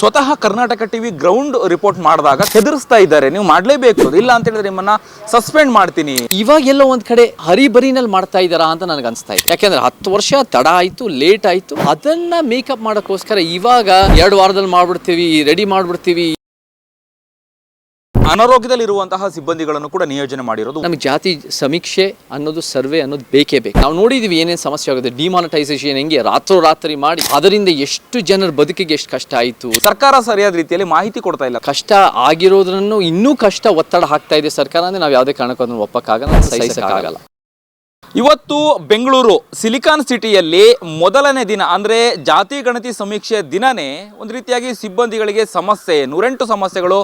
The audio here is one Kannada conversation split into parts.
ಸ್ವತಃ ಕರ್ನಾಟಕ ಟಿವಿ ಗ್ರೌಂಡ್ ರಿಪೋರ್ಟ್ ಮಾಡಿದಾಗ ಹೆದರಿಸ್ತಾ ಇದ್ದಾರೆ. ನೀವು ಮಾಡಲೇಬೇಕು. ಇಲ್ಲ ಅಂತ ಹೇಳಿದ್ರೆ ನಿಮ್ಮನ್ನ ಸಸ್ಪೆಂಡ್ ಮಾಡ್ತೀನಿ. ಇವಾಗ ಎಲ್ಲೋ ಒಂದ್ ಕಡೆ ಹರಿಬರಿನಲ್ಲಿ ಮಾಡ್ತಾ ಇದ್ದಾರಾ ಅಂತ ನನಗೆ ಅನಿಸ್ತಾ ಇದೆ. ಯಾಕೆಂದ್ರೆ ಹತ್ತು ವರ್ಷ ತಡ ಆಯ್ತು, ಲೇಟ್ ಆಯ್ತು. ಅದನ್ನ ಮೇಕಪ್ ಮಾಡೋಕ್ಕೋಸ್ಕರ ಇವಾಗ ಎರಡು ವಾರದಲ್ಲಿ ಮಾಡ್ಬಿಡ್ತೀವಿ ರೆಡಿ ಮಾಡ್ಬಿಡ್ತೀವಿ. ಅನಾರೋಗ್ಯದಲ್ಲಿರುವಂತಹ ಸಿಬ್ಬಂದಿಗಳನ್ನು ಕೂಡ ನಿಯೋಜನೆ ಮಾಡಿರೋದು. ನಮಗೆ ಜಾತಿ ಸಮೀಕ್ಷೆ ಅನ್ನೋದು ಸರ್ವೆ ಅನ್ನೋದು ಬೇಕೇ ಬೇಕು. ನಾವು ನೋಡಿದೀವಿ ಏನೇನು ಸಮಸ್ಯೆ ಆಗುತ್ತೆ. ಡಿಮಾನಿಟೈಸೇಷನ್ ಹೆಂಗೆ ರಾತ್ರೋರಾತ್ರಿ ಮಾಡಿ ಅದರಿಂದ ಎಷ್ಟು ಜನರ ಬದುಕಿಗೆ ಎಷ್ಟು ಕಷ್ಟ ಆಯಿತು? ಸರ್ಕಾರ ಸರಿಯಾದ ರೀತಿಯಲ್ಲಿ ಮಾಹಿತಿ ಕೊಡ್ತಾ ಇಲ್ಲ. ಕಷ್ಟ ಆಗಿರೋದ್ರನ್ನು ಇನ್ನೂ ಕಷ್ಟ ಒತ್ತಡ ಹಾಕ್ತಾ ಇದೆ ಸರ್ಕಾರ ಅಂದ್ರೆ ನಾವು ಯಾವುದೇ ಕಾರಣಕ್ಕೂ ಅದನ್ನು ಒಪ್ಪಕ್ಕಾಗಲ್ಲ ಸಹಿಸಕ್ಕಾಗಲ್ಲ. ಇವತ್ತು ಬೆಂಗಳೂರು ಸಿಲಿಕಾನ್ ಸಿಟಿಯಲ್ಲಿ ಮೊದಲನೇ ದಿನ, ಅಂದರೆ ಜಾತಿ ಗಣತಿ ಸಮೀಕ್ಷೆ ದಿನನೇ ಒಂದು ರೀತಿಯಾಗಿ ಸಿಬ್ಬಂದಿಗಳಿಗೆ ಸಮಸ್ಯೆ, ನೂರೆಂಟು ಸಮಸ್ಯೆಗಳು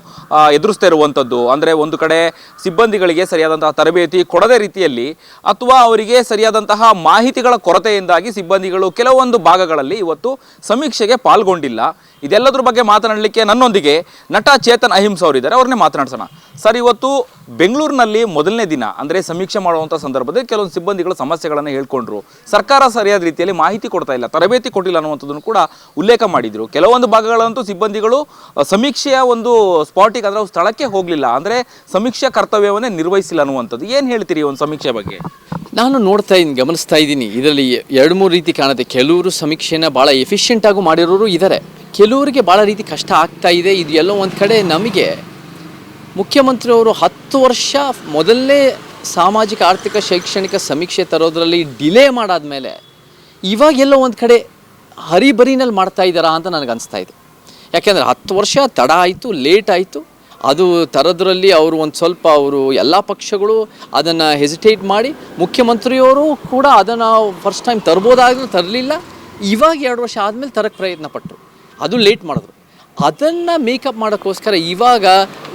ಎದುರಿಸ್ತಾ ಇರುವಂಥದ್ದು. ಅಂದರೆ ಒಂದು ಕಡೆ ಸಿಬ್ಬಂದಿಗಳಿಗೆ ಸರಿಯಾದಂತಹ ತರಬೇತಿ ಕೊಡದೇ ರೀತಿಯಲ್ಲಿ ಅಥವಾ ಅವರಿಗೆ ಸರಿಯಾದಂತಹ ಮಾಹಿತಿಗಳ ಕೊರತೆಯಿಂದಾಗಿ ಸಿಬ್ಬಂದಿಗಳು ಕೆಲವೊಂದು ಭಾಗಗಳಲ್ಲಿ ಇವತ್ತು ಸಮೀಕ್ಷೆಗೆ ಪಾಲ್ಗೊಂಡಿಲ್ಲ. ಇದೆಲ್ಲದ್ರ ಬಗ್ಗೆ ಮಾತನಾಡಲಿಕ್ಕೆ ನನ್ನೊಂದಿಗೆ ನಟ ಚೇತನ್ ಅಹಿಂಸ್ ಅವರಿದ್ದಾರೆ. ಅವ್ರನ್ನೇ ಮಾತನಾಡ್ಸೋಣ. ಸರ್, ಇವತ್ತು ಬೆಂಗಳೂರಿನಲ್ಲಿ ಮೊದಲನೇ ದಿನ, ಅಂದರೆ ಸಮೀಕ್ಷೆ ಮಾಡುವಂಥ ಸಂದರ್ಭದಲ್ಲಿ ಕೆಲವೊಂದು ಸಿಬ್ಬಂದಿಗಳು ಸಮಸ್ಯೆಗಳನ್ನು ಹೇಳ್ಕೊಂಡ್ರು. ಸರ್ಕಾರ ಸರಿಯಾದ ರೀತಿಯಲ್ಲಿ ಮಾಹಿತಿ ಕೊಡ್ತಾ ಇಲ್ಲ, ತರಬೇತಿ ಕೊಟ್ಟಿಲ್ಲ ಅನ್ನುವಂಥದ್ದನ್ನು ಕೂಡ ಉಲ್ಲೇಖ ಮಾಡಿದರು. ಕೆಲವೊಂದು ಭಾಗಗಳಂತೂ ಸಿಬ್ಬಂದಿಗಳು ಸಮೀಕ್ಷೆಯ ಒಂದು ಸ್ಪಾಟಿಗೆ ಅದರ ಸ್ಥಳಕ್ಕೆ ಹೋಗಲಿಲ್ಲ. ಅಂದರೆ ಸಮೀಕ್ಷಾ ಕರ್ತವ್ಯವನ್ನೇ ನಿರ್ವಹಿಸಿಲ್ಲ ಅನ್ನುವಂಥದ್ದು. ಏನು ಹೇಳ್ತೀರಿ ಒಂದು ಸಮೀಕ್ಷೆ ಬಗ್ಗೆ? ನಾನು ನೋಡ್ತಾ ಇದ್ದೀನಿ, ಗಮನಿಸ್ತಾ ಇದ್ದೀನಿ. ಇದರಲ್ಲಿ ಎರಡು ಮೂರು ರೀತಿ ಕಾಣುತ್ತೆ. ಕೆಲವರು ಸಮೀಕ್ಷೆನ ಭಾಳ ಎಫಿಷಿಯೆಂಟ್ ಆಗಿ ಮಾಡಿರೋರು ಇದ್ದಾರೆ ಕೆಲವರಿಗೆ ಭಾಳ ರೀತಿ ಕಷ್ಟ ಆಗ್ತಾ ಇದೆ. ಇದು ಎಲ್ಲೋ ಒಂದು ಕಡೆ ನಮಗೆ ಮುಖ್ಯಮಂತ್ರಿಯವರು ಹತ್ತು ವರ್ಷ ಮೊದಲನೇ ಸಾಮಾಜಿಕ, ಆರ್ಥಿಕ, ಶೈಕ್ಷಣಿಕ ಸಮೀಕ್ಷೆ ತರೋದರಲ್ಲಿ ಡಿಲೇ ಮಾಡಾದ್ಮೇಲೆ ಇವಾಗ ಎಲ್ಲೋ ಒಂದು ಕಡೆ ಹರಿಬರಿನಲ್ಲಿ ಮಾಡ್ತಾ ಇದ್ದಾರಾ ಅಂತ ನನಗೆ ಅನಿಸ್ತಾ ಇದೆ. ಯಾಕೆಂದರೆ ಹತ್ತು ವರ್ಷ ತಡ ಆಯಿತು ಲೇಟ್ ಆಯಿತು. ಅದು ತರೋದ್ರಲ್ಲಿ ಅವರು ಒಂದು ಸ್ವಲ್ಪ ಅವರು ಎಲ್ಲ ಪಕ್ಷಗಳು ಅದನ್ನು ಹೆಸಿಟೇಟ್ ಮಾಡಿ ಮುಖ್ಯಮಂತ್ರಿಯವರು ಕೂಡ ಅದನ್ನು ಫಸ್ಟ್ ಟೈಮ್ ತರ್ಬೋದಾದರೂ ತರಲಿಲ್ಲ. ಇವಾಗ ಎರಡು ವರ್ಷ ಆದಮೇಲೆ ತರಕ್ಕೆ ಪ್ರಯತ್ನ ಪಟ್ಟರು ಅದು ಲೇಟ್ ಮಾಡಿದ್ರು. ಅದನ್ನು ಮೇಕಪ್ ಮಾಡೋಕ್ಕೋಸ್ಕರ ಇವಾಗ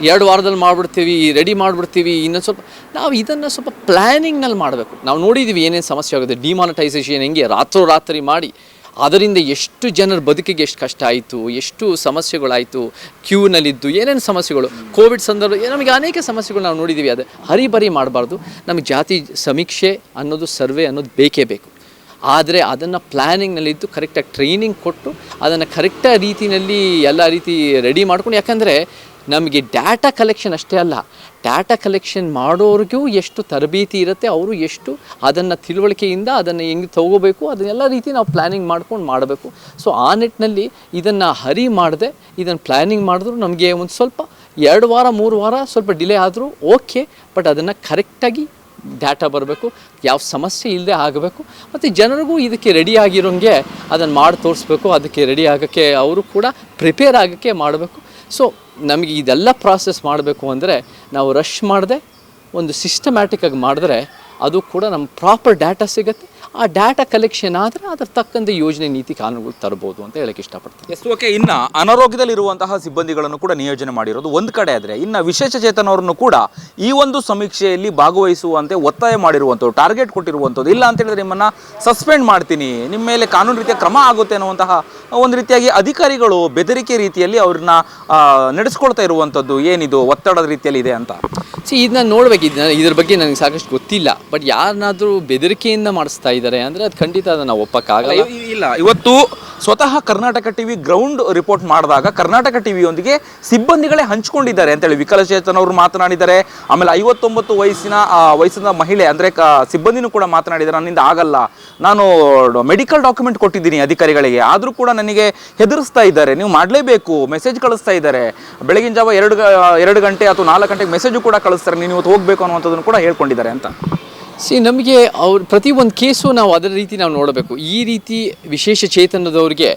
ಎರಡು ವಾರದಲ್ಲಿ ಮಾಡಿಬಿಡ್ತೀವಿ ರೆಡಿ ಮಾಡಿಬಿಡ್ತೀವಿ, ಇನ್ನೊಂದು ಸ್ವಲ್ಪ ನಾವು ಇದನ್ನು ಸ್ವಲ್ಪ ಪ್ಲ್ಯಾನಿಂಗ್ನಲ್ಲಿ ಮಾಡಬೇಕು. ನಾವು ನೋಡಿದ್ದೀವಿ ಏನೇನು ಸಮಸ್ಯೆ ಆಗುತ್ತೆ. ಡಿಮಾನಿಟೈಸೇಷನ್ ಹೆಂಗೆ? ರಾತ್ರೋರಾತ್ರಿ ಮಾಡಿ. ಅದರಿಂದ ಎಷ್ಟು ಜನರ ಬದುಕಿಗೆ ಎಷ್ಟು ಕಷ್ಟ ಆಯಿತು, ಎಷ್ಟು ಸಮಸ್ಯೆಗಳಾಯಿತು ಕ್ಯೂನಲ್ಲಿದ್ದು ಏನೇನು ಸಮಸ್ಯೆಗಳು? ಕೋವಿಡ್ ಸಂದರ್ಭ ನಮಗೆ ಅನೇಕ ಸಮಸ್ಯೆಗಳು ನಾವು ನೋಡಿದ್ದೀವಿ ಅದು ಹರಿಬರಿ ಮಾಡಬಾರ್ದು. ನಮಗೆ ಜಾತಿ ಸಮೀಕ್ಷೆ ಅನ್ನೋದು ಸರ್ವೆ ಅನ್ನೋದು ಬೇಕೇ ಬೇಕು. ಆದರೆ ಅದನ್ನು ಪ್ಲ್ಯಾನಿಂಗ್ನಲ್ಲಿದ್ದು ಕರೆಕ್ಟಾಗಿ ಟ್ರೈನಿಂಗ್ ಕೊಟ್ಟು ಅದನ್ನು ಕರೆಕ್ಟಾಗಿ ರೀತಿಯಲ್ಲಿ ಎಲ್ಲ ರೀತಿ ರೆಡಿ ಮಾಡ್ಕೊಂಡು, ಯಾಕಂದರೆ ನಮಗೆ ಡ್ಯಾಟಾ ಕಲೆಕ್ಷನ್ ಅಷ್ಟೇ ಅಲ್ಲ ಡ್ಯಾಟಾ ಕಲೆಕ್ಷನ್ ಮಾಡೋರಿಗೂ ಎಷ್ಟು ತರಬೇತಿ ಇರುತ್ತೆ, ಅವರು ಎಷ್ಟು ಅದನ್ನು ತಿಳುವಳಿಕೆಯಿಂದ ಅದನ್ನು ಹೆಂಗೆ ತಗೋಬೇಕು ಅದನ್ನೆಲ್ಲ ರೀತಿ ನಾವು ಪ್ಲ್ಯಾನಿಂಗ್ ಮಾಡ್ಕೊಂಡು ಮಾಡಬೇಕು. ಸೊ ಆ ನಿಟ್ಟಿನಲ್ಲಿ ಇದನ್ನು ಹರಿ ಮಾಡದೆ, ಇದನ್ನು ಪ್ಲ್ಯಾನಿಂಗ್ ಮಾಡಿದ್ರು ನಮಗೆ ಒಂದು ಸ್ವಲ್ಪ ಎರಡು ವಾರ, ಮೂರು ವಾರ ಸ್ವಲ್ಪ ಡಿಲೇ ಆದರೂ ಓಕೆ ಬಟ್ ಅದನ್ನು ಕರೆಕ್ಟಾಗಿ ಡಾಟಾ ಬರಬೇಕು, ಯಾವ ಸಮಸ್ಯೆ ಇಲ್ಲದೆ ಆಗಬೇಕು, ಮತ್ತು ಜನರಿಗೂ ಇದಕ್ಕೆ ರೆಡಿ ಆಗಿರೋಂಗೆ ಅದನ್ನು ಮಾಡಿ ತೋರಿಸ್ಬೇಕು, ಅದಕ್ಕೆ ರೆಡಿ ಆಗೋಕ್ಕೆ ಅವರು ಕೂಡ ಪ್ರಿಪೇರ್ ಆಗೋಕ್ಕೆ ಮಾಡಬೇಕು. ಸೊ ನಮಗೆ ಇದೆಲ್ಲ ಪ್ರಾಸೆಸ್ ಮಾಡಬೇಕು ಅಂದರೆ ನಾವು ರಶ್ ಮಾಡದೆ, ಒಂದು ಸಿಸ್ಟಮ್ಯಾಟಿಕ್ಕಾಗಿ ಮಾಡಿದ್ರೆ ಅದು ಕೂಡ ನಮ್ಮ ಪ್ರಾಪರ್ ಡಾಟಾ ಸಿಗುತ್ತೆ. ಆ ಡಾಟಾ ಕಲೆಕ್ಷನ್ ಆದರೆ ಅದರ ತಕ್ಕಂತೆ ಯೋಜನೆ ನೀತಿ ಕಾನೂನುಗಳು ತರಬಹುದು ಅಂತ ಹೇಳಕ್ಕೆ ಇಷ್ಟಪಡ್ತೀನಿ. ಎಸ್ ಓಕೆ ಇನ್ನ ಅನಾರೋಗ್ಯದಲ್ಲಿರುವಂತಹ ಸಿಬ್ಬಂದಿಗಳನ್ನು ಕೂಡ ನಿಯೋಜನೆ ಮಾಡಿರೋದು ಒಂದು ಕಡೆ ಆದರೆ, ಇನ್ನು ವಿಶೇಷ ಚೇತನವರನ್ನು ಕೂಡ ಈ ಒಂದು ಸಮೀಕ್ಷೆಯಲ್ಲಿ ಭಾಗವಹಿಸುವಂತೆ ಒತ್ತಾಯ ಮಾಡಿರುವಂಥದ್ದು ಟಾರ್ಗೆಟ್ ಕೊಟ್ಟಿರುವಂಥದ್ದು ಇಲ್ಲ ಅಂತ ಹೇಳಿದ್ರೆ ನಿಮ್ಮನ್ನ ಸಸ್ಪೆಂಡ್ ಮಾಡ್ತೀನಿ ನಿಮ್ಮ ಮೇಲೆ ಕಾನೂನು ರೀತಿಯ ಕ್ರಮ ಆಗುತ್ತೆ ಅನ್ನುವಂತಹ ಒಂದು ರೀತಿಯಾಗಿ ಅಧಿಕಾರಿಗಳು ಬೆದರಿಕೆ ರೀತಿಯಲ್ಲಿ ಅವ್ರನ್ನ ನಡೆಸ್ಕೊಳ್ತಾ ಇರುವಂಥದ್ದು ಏನಿದು, ಒತ್ತಡದ ರೀತಿಯಲ್ಲಿ ಇದೆ ಅಂತ. ಸಿ ಇದನ್ನ ನೋಡ್ಬೇಕು. ಇದನ್ನ ಇದ್ರ ಬಗ್ಗೆ ನನಗೆ ಸಾಕಷ್ಟು ಗೊತ್ತಿಲ್ಲ. ಬಟ್ ಯಾರನ್ನಾದ್ರೂ ಬೆದರಿಕೆಯಿಂದ ಮಾಡಿಸ್ತಾ ಇದ್ದಾರೆ ಅಂದರೆ ಅದು ಖಂಡಿತ ಅದನ್ನು ಒಪ್ಪಕ್ಕಾಗಲ್ಲ. ಇಲ್ಲ, ಇವತ್ತು ಸ್ವತಃ ಕರ್ನಾಟಕ ಟಿವಿ ಗ್ರೌಂಡ್ ರಿಪೋರ್ಟ್ ಮಾಡಿದಾಗ ಕರ್ನಾಟಕ ಟಿವಿಯೊಂದಿಗೆ ಸಿಬ್ಬಂದಿಗಳೇ ಹಂಚಿಕೊಂಡಿದ್ದಾರೆ ಅಂತೇಳಿ ವಿಕಲಚೇತನ್ ಅವರು ಮಾತನಾಡಿದ್ದಾರೆ. ಆಮೇಲೆ ಐವತ್ತೊಂಬತ್ತು ವಯಸ್ಸಿನ ವಯಸ್ಸಿನ ಮಹಿಳೆ ಅಂದರೆ ಸಿಬ್ಬಂದಿನೂ ಕೂಡ ಮಾತನಾಡಿದ್ದಾರೆ. ನನ್ನಿಂದ ಆಗಲ್ಲ. ನಾನು ಮೆಡಿಕಲ್ ಡಾಕ್ಯುಮೆಂಟ್ ಕೊಟ್ಟಿದ್ದೀನಿ ಅಧಿಕಾರಿಗಳಿಗೆ. ಆದರೂ ಕೂಡ ನನಗೆ ಹೆದರಿಸ್ತಾ ಇದ್ದಾರೆ. ನೀವು ಮಾಡಲೇಬೇಕು. ಮೆಸೇಜ್ ಕಳಿಸ್ತಾ ಇದ್ದಾರೆ. ಬೆಳಗಿನ ಜಾವ ಎರಡು ಎರಡು ಗಂಟೆ ಅಥವಾ ನಾಲ್ಕು ಗಂಟೆಗೆ ಮೆಸೇಜು ಕೂಡ ಕಳಿಸ್ತಾರೆ. ನೀವು ಇವತ್ತು ಹೋಗಬೇಕು ಅನ್ನುವಂಥದ್ದನ್ನು ಕೂಡ ಹೇಳ್ಕೊಂಡಿದ್ದಾರೆ ಅಂತ. ಸಿ ನಮಗೆ ಅವ್ರ ಪ್ರತಿ ಒಂದು ಕೇಸು ನಾವು ಅದರ ರೀತಿ ನಾವು ನೋಡಬೇಕು. ಈ ರೀತಿ ವಿಶೇಷ ಚೇತನದವ್ರಿಗೆ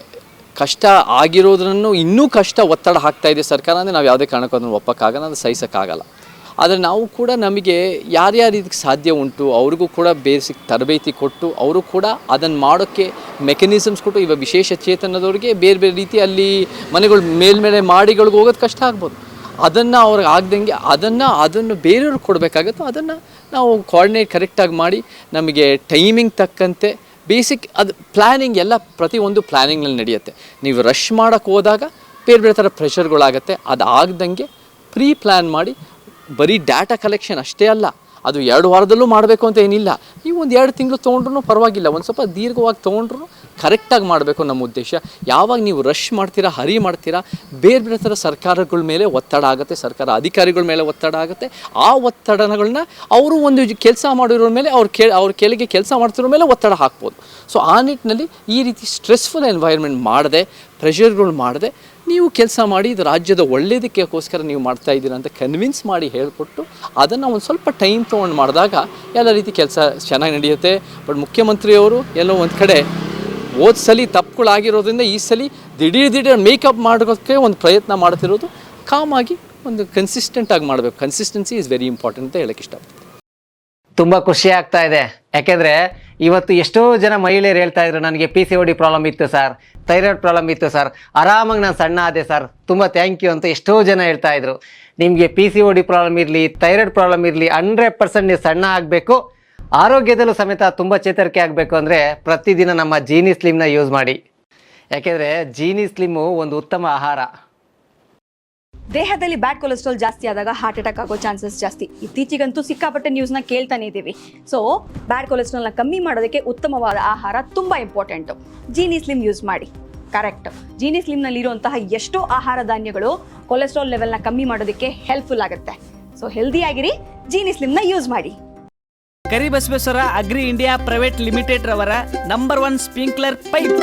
ಕಷ್ಟ ಆಗಿರೋದ್ರನ್ನು ಇನ್ನೂ ಕಷ್ಟ ಒತ್ತಡ ಹಾಕ್ತಾ ಇದೆ ಸರ್ಕಾರ ಅಂದರೆ ನಾವು ಯಾವುದೇ ಕಾರಣಕ್ಕೂ ಅದನ್ನು ಒಪ್ಪಕ್ಕಾಗಲ್ಲ ಅದು ಸಹಿಸೋಕ್ಕಾಗಲ್ಲ. ಆದರೆ ನಾವು ಕೂಡ ನಮಗೆ ಯಾರ್ಯಾರು ಇದಕ್ಕೆ ಸಾಧ್ಯ ಉಂಟು, ಅವ್ರಿಗೂ ಕೂಡ ಬೇಸಿಕ್ ತರಬೇತಿ ಕೊಟ್ಟು, ಅವರು ಕೂಡ ಅದನ್ನು ಮಾಡೋಕ್ಕೆ ಮೆಕ್ಯಾನಿಸಮ್ಸ್ ಕೊಟ್ಟು ಇವಾಗ ವಿಶೇಷ ಚೇತನದವ್ರಿಗೆ ಬೇರೆ ಬೇರೆ ರೀತಿ ಅಲ್ಲಿ ಮನೆಗಳು ಮೇಲ್ಮೇಲೆ ಮಾಡಿಗಳಿಗೆ ಹೋಗೋದು ಕಷ್ಟ ಆಗ್ಬೋದು. ಅದನ್ನು ಅವ್ರಿಗೆ ಆಗ್ದಂಗೆ ಅದನ್ನು ಅದನ್ನು ಬೇರೆಯವ್ರಿಗೆ ಕೊಡಬೇಕಾಗತ್ತೋ ಅದನ್ನು ನಾವು ಕೋಆರ್ಡಿನೇಟ್ ಕರೆಕ್ಟಾಗಿ ಮಾಡಿ ನಮಗೆ ಟೈಮಿಂಗ್ ತಕ್ಕಂತೆ ಬೇಸಿಕ್ ಅದು ಪ್ಲ್ಯಾನಿಂಗ್ ಎಲ್ಲ ಪ್ರತಿಯೊಂದು ಪ್ಲ್ಯಾನಿಂಗ್ನಲ್ಲಿ ನಡೆಯುತ್ತೆ. ನೀವು ರಶ್ ಮಾಡೋಕ್ಕೆ ಹೋದಾಗ ಬೇರೆ ಬೇರೆ ಥರ ಪ್ರೆಷರ್ಗಳಾಗುತ್ತೆ ಅದು ಆಗ್ದಂಗೆ ಪ್ರೀ ಪ್ಲ್ಯಾನ್ ಮಾಡಿ ಬರೀ ಡಾಟಾ ಕಲೆಕ್ಷನ್ ಅಷ್ಟೇ ಅಲ್ಲ, ಅದು ಎರಡು ವಾರದಲ್ಲೂ ಮಾಡಬೇಕು ಅಂತ ಏನಿಲ್ಲ. ನೀವು ಒಂದು ಎರಡು ತಿಂಗಳು ತೊಗೊಂಡ್ರು ಪರವಾಗಿಲ್ಲ. ಒಂದು ಸ್ವಲ್ಪ ದೀರ್ಘವಾಗಿ ತೊಗೊಂಡ್ರು ಕರೆಕ್ಟಾಗಿ ಮಾಡಬೇಕು ನಮ್ಮ ಉದ್ದೇಶ. ಯಾವಾಗ ನೀವು ರಶ್ ಮಾಡ್ತೀರಾ ಹರಿ ಮಾಡ್ತೀರಾ, ಬೇರೆ ಬೇರೆ ಥರ ಸರ್ಕಾರಗಳ ಮೇಲೆ ಒತ್ತಡ ಆಗುತ್ತೆ, ಸರ್ಕಾರ ಅಧಿಕಾರಿಗಳ ಮೇಲೆ ಒತ್ತಡ ಆಗುತ್ತೆ. ಆ ಒತ್ತಡಗಳನ್ನ ಅವರು ಒಂದು ಕೆಲಸ ಮಾಡಿರೋ ಮೇಲೆ, ಅವ್ರ ಕೆ ಅವ್ರ ಕೆಳಗೆ ಕೆಲಸ ಮಾಡ್ತಿರೋ ಮೇಲೆ ಒತ್ತಡ ಹಾಕ್ಬೋದು. ಸೊ ಆ ನಿಟ್ಟಿನಲ್ಲಿ ಈ ರೀತಿ ಸ್ಟ್ರೆಸ್ಫುಲ್ ಎನ್ವೈರ್ಮೆಂಟ್ ಮಾಡದೆ ಪ್ರೆಷರ್ಗಳು ಮಾಡದೆ, ನೀವು ಕೆಲಸ ಮಾಡಿ, ಇದು ರಾಜ್ಯದ ಒಳ್ಳೆಯದಕ್ಕೋಸ್ಕರ ನೀವು ಮಾಡ್ತಾ ಇದ್ದೀರಾ ಅಂತ ಕನ್ವಿನ್ಸ್ ಮಾಡಿ ಹೇಳಿಕೊಟ್ಟು, ಅದನ್ನು ಒಂದು ಸ್ವಲ್ಪ ಟೈಮ್ ತೊಗೊಂಡು ಮಾಡಿದಾಗ, ಎಲ್ಲ ರೀತಿ ಕೆಲಸ ಚೆನ್ನಾಗಿ ನಡೆಯುತ್ತೆ. ಬಟ್ ಮುಖ್ಯಮಂತ್ರಿಯವರು ಎಲ್ಲೋ ಒಂದು ಕಡೆ ಹೋದ ಸಲ ತಪ್ಪುಗಳಾಗಿರೋದ್ರಿಂದ ಈ ಸಲ ದಿಢೀರ್ ದಿಢೀರ್ ಮೇಕಪ್ ಮಾಡೋಕ್ಕೆ ಒಂದು ಪ್ರಯತ್ನ ಮಾಡ್ತಿರೋದು ಕಾಮಾಗಿ ಒಂದು ಕನ್ಸಿಸ್ಟೆಂಟ್ ಆಗಿ ಮಾಡಬೇಕು. ಕನ್ಸಿಸ್ಟೆನ್ಸಿ ಇಸ್ ವೆರಿ ಇಂಪಾರ್ಟೆಂಟ್ ಅಂತ ಹೇಳಕ್ಕೆ ಇಷ್ಟಪಡ್ತೀನಿ. ತುಂಬ ಖುಷಿ ಆಗ್ತಾ ಇದೆ. ಯಾಕೆಂದರೆ ಇವತ್ತು ಎಷ್ಟೋ ಜನ ಮಹಿಳೆಯರು ಹೇಳ್ತಾ ಇದ್ರು, ನನಗೆ P C O D problem ಇತ್ತು ಸರ್ ಥೈರಾಯ್ಡ್ ಪ್ರಾಬ್ಲಮ್ ಇತ್ತು ಸರ್ ಆರಾಮಾಗಿ ನಾನು ಸಣ್ಣ ಆದೆ ಸರ್ ತುಂಬ ಥ್ಯಾಂಕ್ ಯು ಅಂತ ಎಷ್ಟೋ ಜನ ಹೇಳ್ತಾ ಇದ್ರು. ನಿಮಗೆ P C O D problem ಇರಲಿ ಥೈರಾಯ್ಡ್ ಪ್ರಾಬ್ಲಮ್ ಇರಲಿ ಹಂಡ್ರೆಡ್ ಪರ್ಸೆಂಟ್ ನೀವು ಸಣ್ಣ ಆಗಬೇಕು. ಆರೋಗ್ಯದಲ್ಲೂ ಸಮೇತ ತುಂಬ ಚೇತರಿಕೆ ಆಗಬೇಕು ಅಂದರೆ ಪ್ರತಿದಿನ ನಮ್ಮ ಜೀನಿ ಸ್ಲಿಮ್ನ ಯೂಸ್ ಮಾಡಿ. ಯಾಕೆಂದರೆ ಜೀನಿ ಸ್ಲಿಮ್ಮು ಒಂದು ಉತ್ತಮ ಆಹಾರ. ದೇಹದಲ್ಲಿ ಬ್ಯಾಡ್ ಕೊಲೆಸ್ಟ್ರಾಲ್ ಜಾಸ್ತಿ ಆದಾಗ ಹಾರ್ಟ್ ಅಟ್ಯಾಕ್ ಆಗೋ ಚಾನ್ಸಸ್ ಜಾಸ್ತಿ. ಇತ್ತೀಚೆಗಂತೂ ಸಿಕ್ಕಾಪಟ್ಟೆ ನ್ಯೂಸ್ನ ಕೇಳ್ತಾನೆ ಇದ್ದೀವಿ. ಸೊ ಬ್ಯಾಡ್ ಕೊಲೆಸ್ಟ್ರಾಲ್ನ ಕಮ್ಮಿ ಮಾಡೋದಕ್ಕೆ ಉತ್ತಮವಾದ ಆಹಾರ ತುಂಬ ಇಂಪಾರ್ಟೆಂಟು ಜೀನಿ ಸ್ಲಿಮ್ ಯೂಸ್ ಮಾಡಿ. ಕರೆಕ್ಟ್ ಜೀನಿ ಸ್ಲಿಮ್ನಲ್ಲಿರುವಂತಹ ಎಷ್ಟೋ ಆಹಾರ ಧಾನ್ಯಗಳು ಕೊಲೆಸ್ಟ್ರಾಲ್ ಲೆವೆಲ್ನ ಕಮ್ಮಿ ಮಾಡೋದಕ್ಕೆ ಹೆಲ್ಪ್ಫುಲ್ ಆಗುತ್ತೆ. ಸೊ ಹೆಲ್ದಿಯಾಗಿರಿ ಜೀನಿ ಸ್ಲಿಮ್ನ ಯೂಸ್ ಮಾಡಿ. Karibasaveshwara agri India private limited ರವರ ನಂಬರ್ ಒನ್ ಸ್ಪ್ರಿಂಕ್ಲರ್ ಪೈಪ್.